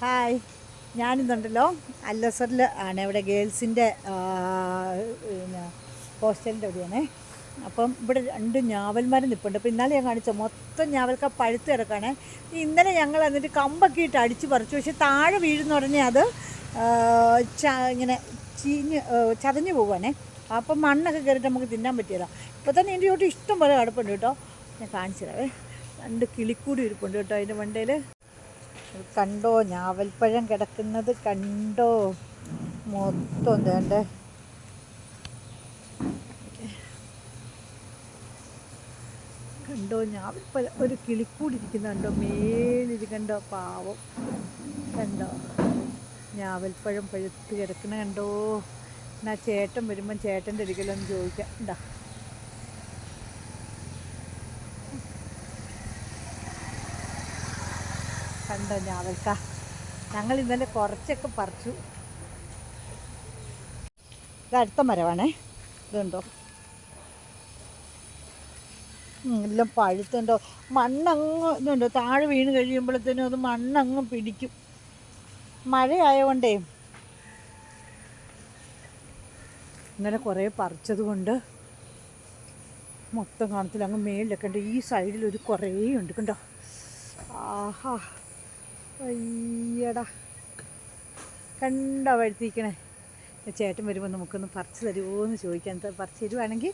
Hi. ഞാനിന്നുണ്ടല്ലോ അല്ലസറിൽ ആണ് ഇവിടെ ഗേൾസിന്റെ ഹോസ്റ്റലിന്റെ അവിടെയാണേ. അപ്പം ഇവിടെ രണ്ട് ഞാവൽമരം നിൽപ്പുണ്ട് അപ്പോൾ ഇന്നലെ ഞാൻ കാണിച്ച മൊത്തം ഞാവൽക്ക പഴുത്ത് കിടക്കുകയാണേ ഇന്നലെ ഞങ്ങൾ എന്നിട്ട് കമ്പൊക്കെ ഇട്ട് അടിച്ച് പറിച്ചു. പക്ഷേ താഴെ വീഴുന്ന ഉടനെ അത് ഇങ്ങനെ ചീഞ്ഞ് ചതഞ്ഞ് പോവുകയാണേ. അപ്പം മണ്ണൊക്കെ കയറിയിട്ട് നമുക്ക് തിന്നാൻ പറ്റിയല്ല ഇപ്പോൾ തന്നെ എന്റെ ഇഷ്ടം പോലെ കിടപ്പുണ്ട് കേട്ടോ. ഞാൻ കാണിച്ചു തരാവേ രണ്ട് കിളിക്കൂടി ഇരിപ്പുണ്ട് കേട്ടോ അതിന്റെ മണ്ടയിൽ കണ്ടോ ഞാവൽപ്പഴം കിടക്കുന്നത് കണ്ടോ? മൊത്തം വേണ്ട കണ്ടോ. ഞാവൽപ്പഴം? ഒരു കിളിക്കൂടി ഇരിക്കുന്നുണ്ടോ മേലിത് കണ്ടോ? പാവം. കണ്ടോ? ഞാവൽപ്പഴം പഴുത്ത് കിടക്കുന്ന കണ്ടോ? എന്നാ ചേട്ടൻ വരുമ്പം ചേട്ടന്റെ ഒരിക്കലൊന്ന് ചോദിക്കാം. ഉണ്ടാ കണ്ടോ ഞാവൽക്ക ഞങ്ങൾ ഇന്നലെ കുറച്ചൊക്കെ പറിച്ചു. ഇത് അടുത്ത മരമാണേ. ഇതുണ്ടോ? എല്ലാം പഴുത്തുണ്ടോ? മണ്ണങ്ങ് ഇതുണ്ടോ? താഴെ വീണ് കഴിയുമ്പോഴത്തേനും അത് മണ്ണങ്ങ് പിടിക്കും. മഴയായതുകൊണ്ടേ ഇന്നലെ കുറേ പറിച്ചത് കൊണ്ട് മൊത്തം കാണത്തില്ല. അങ്ങ് മേളിലൊക്കെ ഉണ്ട്. ഈ സൈഡിൽ ഒരു കുറേ ഉണ്ട് കണ്ടോ? ആഹാ. അയ്യടാ. കണ്ട വഴുത്തിക്കണേ ചേട്ടൻ വരുമ്പോൾ നമുക്കൊന്ന് പറിച്ച് തരുമോ എന്ന് ചോദിക്കാൻ പറിച്ച് തരുവാണെങ്കിൽ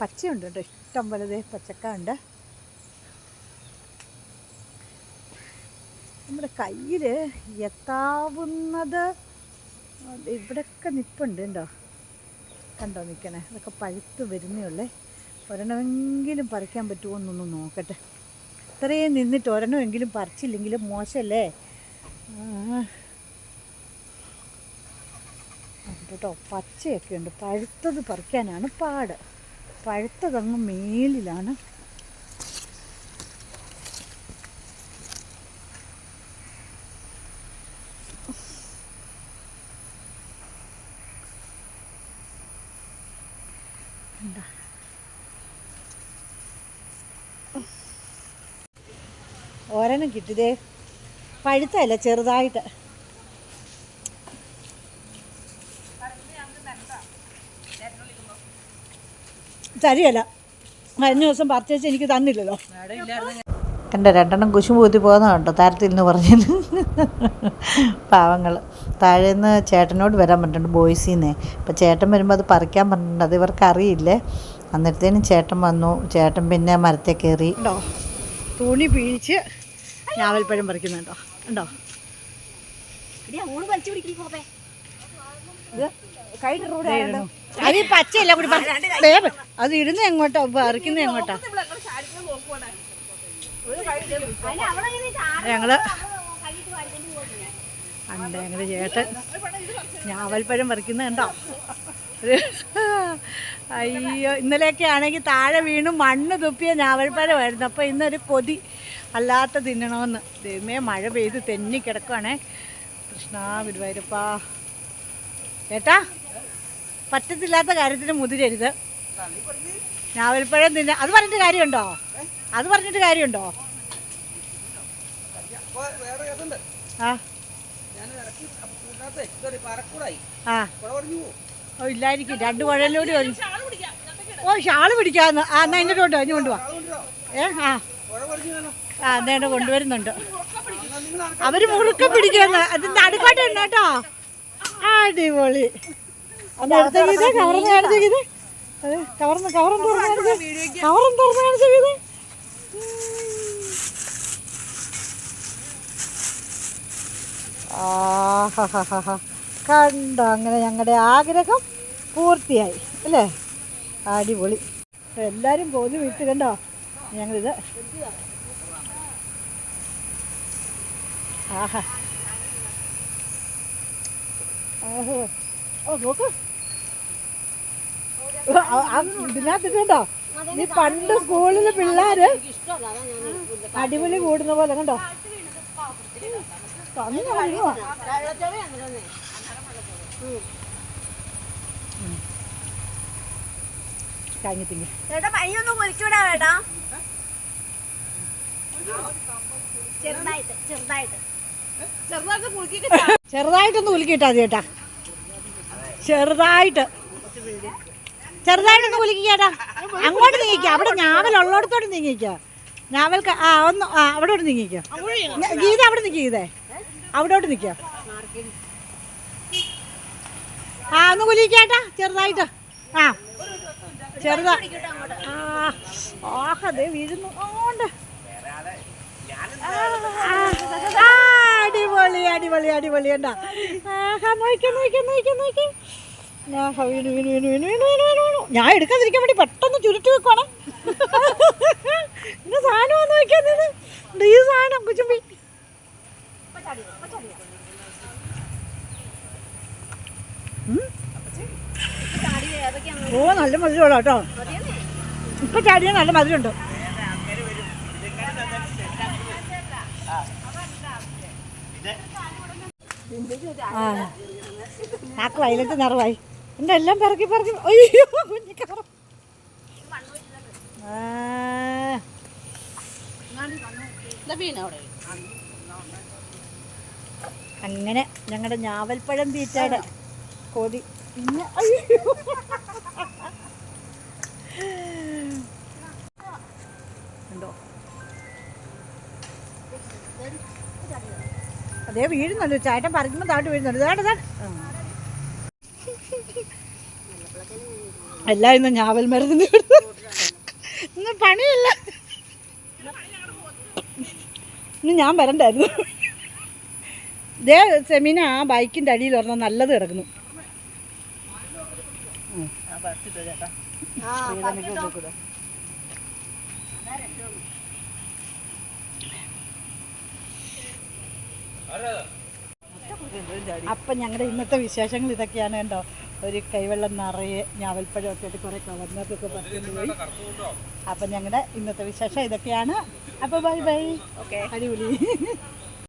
പച്ചയുണ്ട് കേട്ടോ. ഇഷ്ടം പോലെ പച്ചക്ക ഉണ്ട് നമ്മുടെ കയ്യിൽ എത്താവുന്നത് ഇവിടെയൊക്കെ നിപ്പുണ്ട് കേട്ടോ. കണ്ടോ നിൽക്കണേ അതൊക്കെ പഴുത്ത് വരുന്നേ ഉള്ളേ. ഒരെണ്ണമെങ്കിലും പറിക്കാൻ പറ്റുമോ എന്നൊന്ന് നോക്കട്ടെ. ഇത്രയും നിന്നിട്ട് ഒരെണ്ണമെങ്കിലും പറിച്ചില്ലെങ്കിലും മോശമല്ലേ കേട്ടോ പച്ചയൊക്കെ ഉണ്ട് പഴുത്തത് പറിക്കാനാണ് പാട്. പഴുത്തതങ്ങ് മേലിലാണ് ഒരെണ്ണം കിട്ടിയതേ പഴുത്തല്ല ചെറുതായിട്ട്. തരികയല്ല. കഴിഞ്ഞ ദിവസം പർച്ചേസ് എനിക്ക് തന്നില്ലല്ലോ. കണ്ട രണ്ടെണ്ണം കുശും പൂത്തി പോകുന്ന കണ്ടോ താരത്തിൽ നിന്ന് പറഞ്ഞു പാവങ്ങൾ താഴേന്ന് ചേട്ടനോട് വരാൻ പറഞ്ഞിട്ടുണ്ട് ബോയ്സിൽ നിന്നേ അപ്പോൾ ചേട്ടൻ വരുമ്പോൾ അത് പറിക്കാൻ പറഞ്ഞിട്ടുണ്ട്. അത് ഇവർക്ക് അറിയില്ലേ? അന്നേരത്തേനും ചേട്ടൻ വന്നു. ചേട്ടൻ പിന്നെ മരത്തെ കയറി. തുണി പിഴിച്ച് ഞാവൽപ്പഴം പറിക്കുന്നുണ്ടോ ഉണ്ടോ? അത് ഈ പച്ചയല്ല കൂടി അത് ഇടുന്ന എങ്ങോട്ടാ? പറിക്കുന്ന എങ്ങോട്ടാ? ഞങ്ങൾ ഉണ്ട് ഞങ്ങൾ ചേട്ടൻ ഞാവൽപ്പഴം പറിക്കുന്നുണ്ടോ അയ്യോ ഇന്നലെയൊക്കെ ആണെങ്കിൽ താഴെ വീണു മണ്ണ് തുപ്പിയ ഞാവൽപ്പഴമായിരുന്നു അപ്പോൾ ഇന്നൊരു കൊതി. അല്ലാത്ത തിന്നണമെന്ന്. ദൈവമേ മഴ പെയ്ത് തെന്നി കിടക്കുവാണേ. കൃഷ്ണ ഗുരുവായൂരപ്പാ. ഏട്ടാ പറ്റത്തില്ലാത്ത കാര്യത്തിന് മുതിരരുത്. ഞാവൽപ്പഴം തിന്ന അത് പറഞ്ഞിട്ട് കാര്യമുണ്ടോ? അത് പറഞ്ഞിട്ട് കാര്യമുണ്ടോ? ആ. ഓ ഇല്ലായിരിക്കും. രണ്ട് കുഴലൂടി ഒരു ഓ ഷാൾ പിടിക്കാന്ന്. ആ എന്നാ എന്നിട്ട് കൊണ്ടുവാ ഇനി കൊണ്ടുവാ. ഏ ആ. ആ കൊണ്ടുവരുന്നുണ്ട്. അവർ മുറുക്കം പിടിക്കുന്ന അതിന്റെ അടുക്കാട്ട് ഉണ്ട് കേട്ടോ. അടിപൊളി. എടുത്തേക്കിത് കവർന്ന് കാണിച്ചേക്കിത് കവർന്ന് കവറും തുറന്ന് കാണിച്ചേ കവറും തുറന്ന് കാണിച്ചേക്കിത് കണ്ടോ അങ്ങനെ ഞങ്ങളുടെ ആഗ്രഹം പൂർത്തിയായി അല്ലേ? അടിപൊളി. എല്ലാവരും പോലും വിട്ട് കണ്ടോ? ഞങ്ങളിത് ആഹാ. ഓഹോ ഓ നോക്ക്. നീ പണ്ട് സ്കൂളിലെ പിള്ളേര് അടിപൊളി കൂടുന്ന പോലെ കണ്ടോ? ചെറുതായിട്ട് ചെറുതായിട്ട്. ചെറുതായിട്ടൊന്ന് ഉലുക്കിയിട്ടാ ചേട്ടാ. ചെറുതായിട്ട്. ചെറുതായിട്ടൊന്ന് ഉലുക്കിക്കേട്ടാ അങ്ങോട്ട് നീങ്ങിക്കുക അവിടെ ഞാവൽ ഉള്ളടത്തോട്ട് നീങ്ങിക്കുക ഞാവൽക്ക് ആ ഒന്ന് ആ അവിടോട്ട് നീങ്ങിക്കുക ഗീത അവിടെ നിൽക്കുക ഗീതേ. അവിടോട്ട് നിൽക്കുക ആ ഒന്ന് ഉലിക്കേട്ടാ ചെറുതായിട്ട്. ആ. ചെറുതാ. ആ ആഹ് അതെ വീഴുന്നു. ആ, വളിയാടി വളിയാടി അടിപൊളി ഞാൻ എടുക്കാതിരിക്കാൻ വേണ്ടി പെട്ടെന്ന് ചുരുട്ടി വെക്കണം ഇന്ന് സാധനമാണ് നോക്കിയത്? ഈ സാധനം കുച്ചുമ്പി ഓ നല്ല മധുരമുള്ള കേട്ടോ. ഇപ്പം ചാടിയ നല്ല മധുരമുണ്ടോ. ആ നാക്ക് വയലത്ത് നിറവായി. എന്റെ എല്ലാം പിറക്കി പിറക്കി. അയ്യോ കുഞ്ഞിക്കറ അങ്ങനെ ഞങ്ങളുടെ ഞാവൽപ്പഴം തീറ്റയുടെ കൊതി. പിന്നെ അയ്യോ. അതേ വീഴുന്നുണ്ട് ചേട്ടൻ പറിക്കുമ്പോൾ താട്ട് വീഴുന്നുണ്ട് ഇതാണ്ട് ചേട്ടൻ. എല്ലാം ഇന്ന് ഞാവൽ മരുന്നിന് ഇന്ന് പണിയില്ല. ഇന്ന് ഞാൻ വരണ്ടായിരുന്നു. ഇതേ സെമീന ആ ബൈക്കിന്റെ അടിയിൽ ഒരെണ്ണം നല്ലത് കിടക്കുന്നു. അപ്പം ഞങ്ങളുടെ ഇന്നത്തെ വിശേഷങ്ങൾ ഇതൊക്കെയാണ് കേട്ടോ ഒരു കൈവെള്ളം നിറയെ ഞാവൽപ്പഴം ഒക്കെ ആയിട്ട് കുറേ കവർന്നതൊക്കെ പറിച്ചു പോയി അപ്പം ഞങ്ങളുടെ ഇന്നത്തെ വിശേഷം ഇതൊക്കെയാണ്. അപ്പോൾ ബൈ ബൈ. ഓക്കെ അടിപൊളി.